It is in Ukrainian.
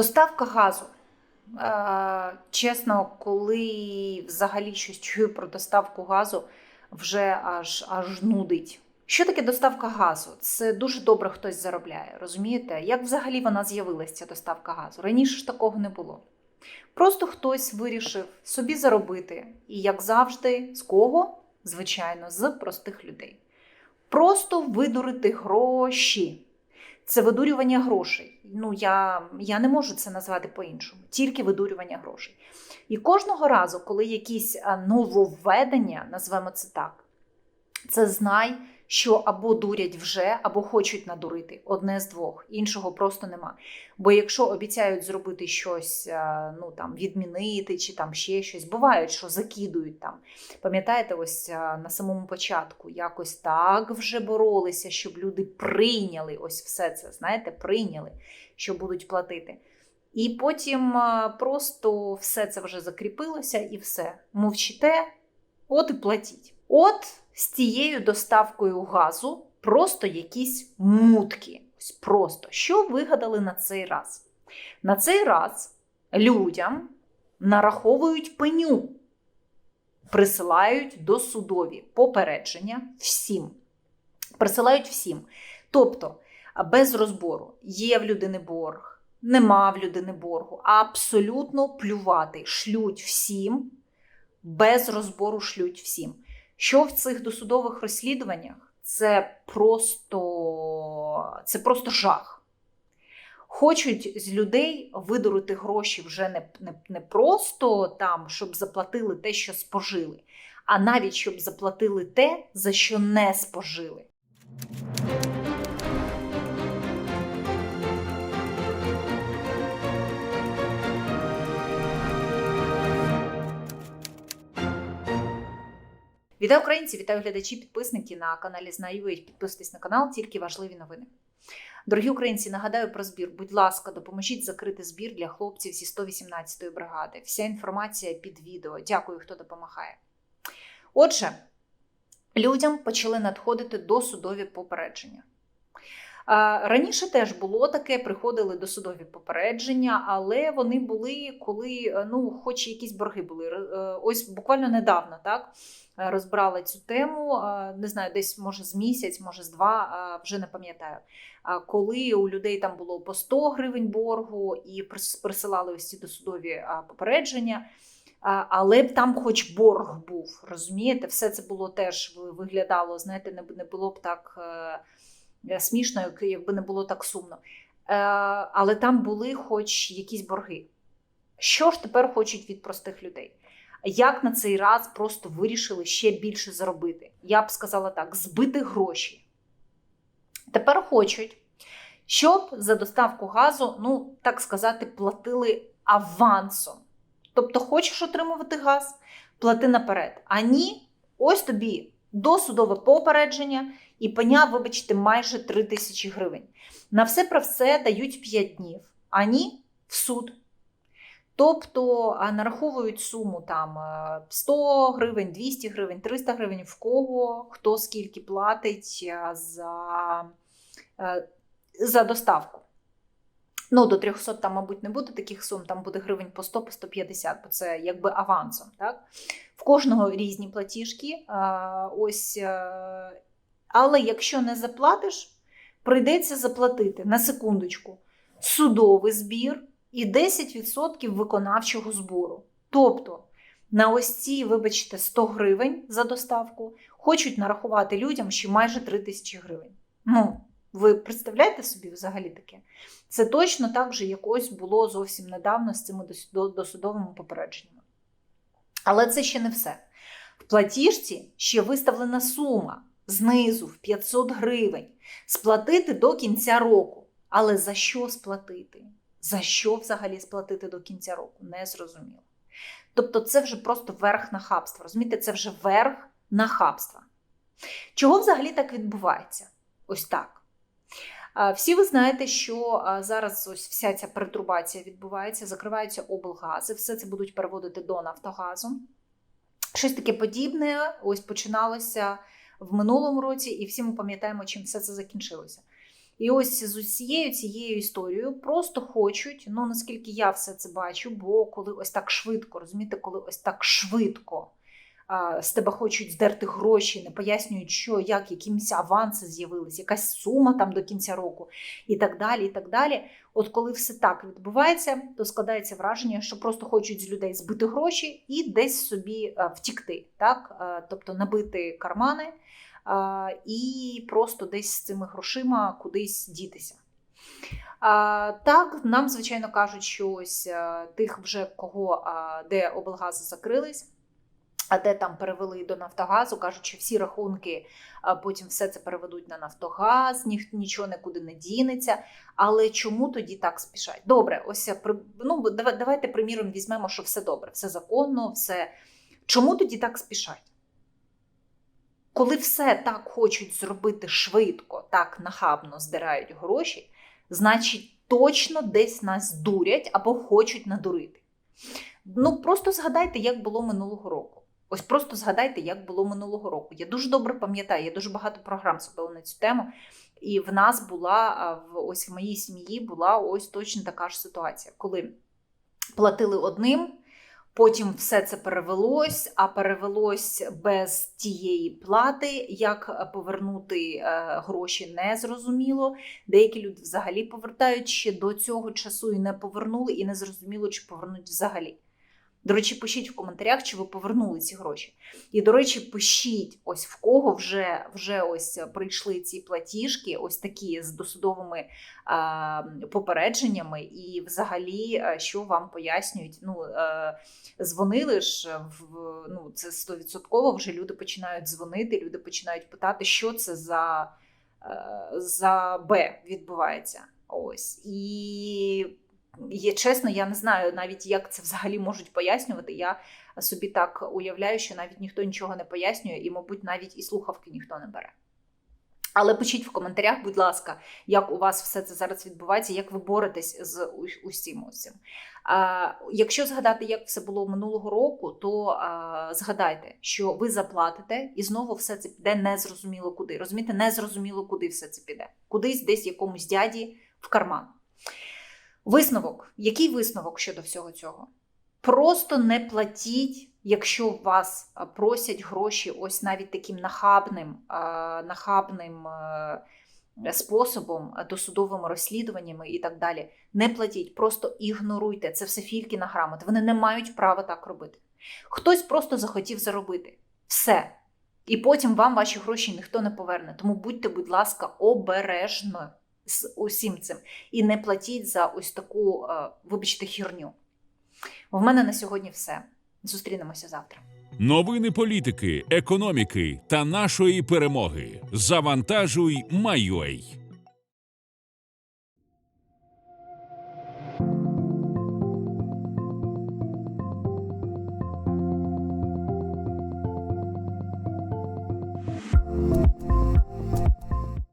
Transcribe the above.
Доставка газу. Е, Чесно, коли взагалі щось чую про доставку газу, вже аж, аж нудить. Що таке доставка газу? Це дуже добре хтось заробляє, розумієте? Як взагалі вона з'явилася, ця доставка газу? Раніше ж такого не було. Просто хтось вирішив собі заробити. І, як завжди, з кого? Звичайно, з простих людей. Просто видурити гроші. Це видурювання грошей. Ну, я, я не можу це назвати по-іншому, тільки видурювання грошей. І кожного разу, коли якісь нововведення, назвемо це так, це знай, що або дурять вже, або хочуть надурити. Одне з двох, іншого просто нема. Бо якщо обіцяють зробити щось, ну там відмінити чи там ще щось, бувають, що закидують там. Пам'ятаєте, ось на самому початку якось так вже боролися, щоб люди прийняли ось все це, знаєте, прийняли, що будуть платити. І потім просто все це вже закріпилося і все. Мовчите, от і платіть. От з тією доставкою газу просто якісь мутки. Ось просто що вигадали на цей раз? На цей раз людям нараховують пеню, присилають до судові попередження всім. Присилають всім. Тобто, без розбору є в людини борг, нема в людини боргу. Абсолютно плювати. Шлють всім, без розбору шлють всім. Що в цих досудових розслідуваннях? Це просто, це просто жах. Хочуть з людей видурити гроші вже не, не, не просто там, щоб заплатили те, що спожили, а навіть щоб заплатили те, за що не спожили. Вітаю українці, вітаю глядачі, підписники на каналі Знаю. Підписуйтесь на канал, тільки важливі новини. Дорогі українці, нагадаю про збір. Будь ласка, допоможіть закрити збір для хлопців зі 118-ї бригади. Вся інформація під відео. Дякую, хто допомагає. Отже, людям почали надходити досудові попередження. Раніше теж було таке, приходили досудові попередження, але вони були, коли е, ну, хоч якісь борги були. Е, Ось буквально недавно так е, розбирала цю тему. Не знаю, десь може з місяць, може з два, вже не пам'ятаю. Коли у людей там було по 100 гривень боргу і присилали ось ці досудові попередження. Але б там хоч борг був, розумієте? Все це було теж виглядало, знаєте, не, було б так смішно, якби не було так сумно. Е, Але там були хоч якісь борги. Що ж тепер хочуть від простих людей? Як на цей раз просто вирішили ще більше заробити? Я б сказала так: збити гроші. Тепер хочуть, щоб за доставку газу, ну так сказати, платили авансом. Тобто, хочеш отримувати газ, плати наперед. А ні, ось тобі досудове попередження і пеня, вибачте, майже 3 тисячі гривень. На все про все дають 5 днів, а ні в суд. Тобто нараховують суму там е, 100 гривень, 200 гривень, 300 гривень в кого, хто скільки платить е, за, е, за доставку. Ну, до 300 там, мабуть, не буде таких сум, там буде гривень по 100, по 150, бо це якби авансом. Так? В кожного різні платіжки. Ось, е, але якщо не заплатиш, прийдеться заплатити на секундочку судовий збір і 10% виконавчого збору. Тобто на ось ці, вибачте, 100 гривень за доставку хочуть нарахувати людям ще майже 3 тисячі гривень. Ну, ви представляєте собі взагалі таке? Це точно так же якось було зовсім недавно з цими досудовими попередженнями. Але це ще не все. В платіжці ще виставлена сума знизу в 500 гривень. Сплатити до кінця року. Але за що сплатити? За що взагалі сплатити до кінця року? Не зрозуміло. Тобто, це вже просто верх нахабства. Розумієте, це вже верх нахабства. Чого взагалі так відбувається? Ось так. Всі ви знаєте, що зараз ось вся ця перетрубація відбувається, закриваються облгази, все це будуть переводити до Нафтогазу. Щось таке подібне ось починалося в минулому році, і всі ми пам'ятаємо, чим все це закінчилося. І ось з усією цією історією просто хочуть, ну наскільки я все це бачу, бо коли ось так швидко, розумієте, коли ось так швидко з тебе хочуть здерти гроші, не пояснюють, що, як, якимось аванси з'явились, якась сума там до кінця року і так далі. і так далі. От коли все так відбувається, то складається враження, що просто хочуть з людей збити гроші і десь собі втікти, так? Тобто набити кармани і просто десь з цими грошима кудись дітися. А, так, нам, звичайно, кажуть, що ось тих вже кого де облгази закрились. А де там перевели до Нафтогазу, кажуть, що всі рахунки потім все це переведуть на Нафтогаз, ні, нічого нікуди не дінеться. Але чому тоді так спішать? Добре, ось при- ну, давайте, приміром, візьмемо, що все добре, все законно, все. Чому тоді так спішать? Коли все так хочуть зробити швидко, так нахабно здирають гроші, значить точно десь нас дурять або хочуть надурити. Ну просто згадайте, як було минулого року. Ось просто згадайте, як було минулого року. Я дуже добре пам'ятаю, я дуже багато програм зробила на цю тему. І в нас була в ось в моїй сім'ї була ось точно така ж ситуація, коли платили одним, потім все це перевелось, а перевелось без тієї плати. Як повернути е, гроші не зрозуміло. Деякі люди взагалі повертають ще до цього часу і не повернули, і не зрозуміло, чи повернуть взагалі. До речі, пишіть в коментарях, чи ви повернули ці гроші. І, до речі, пишіть, ось в кого вже, вже ось прийшли ці платіжки, ось такі з досудовими а, попередженнями, і взагалі, що вам пояснюють. Ну, е, дзвонили ж в ну, це стовідсотково. Вже люди починають дзвонити, люди починають питати, що це за, е, за Б відбувається. Ось і є чесно, я не знаю навіть, як це взагалі можуть пояснювати. Я собі так уявляю, що навіть ніхто нічого не пояснює, і, мабуть, навіть і слухавки ніхто не бере. Але пишіть в коментарях, будь ласка, як у вас все це зараз відбувається, як ви боретесь з усім усім. А, якщо згадати, як все було минулого року, то а, згадайте, що ви заплатите, і знову все це піде незрозуміло куди. Розумієте, незрозуміло, куди все це піде. Кудись десь якомусь дяді в карман. Висновок. Який висновок щодо всього цього? Просто не платіть, якщо вас просять гроші, ось навіть таким нахабним, нахабним е, способом, досудовими розслідуваннями і так далі. Не платіть, просто ігноруйте. Це все фільки на грамот. Вони не мають права так робити. Хтось просто захотів заробити. Все. І потім вам ваші гроші ніхто не поверне. Тому будьте, будь ласка, обережно з усім цим. І не платіть за ось таку, е, вибачте, хірню. В мене на сьогодні все. Зустрінемося завтра. Новини політики, економіки та нашої перемоги. Завантажуй, майой.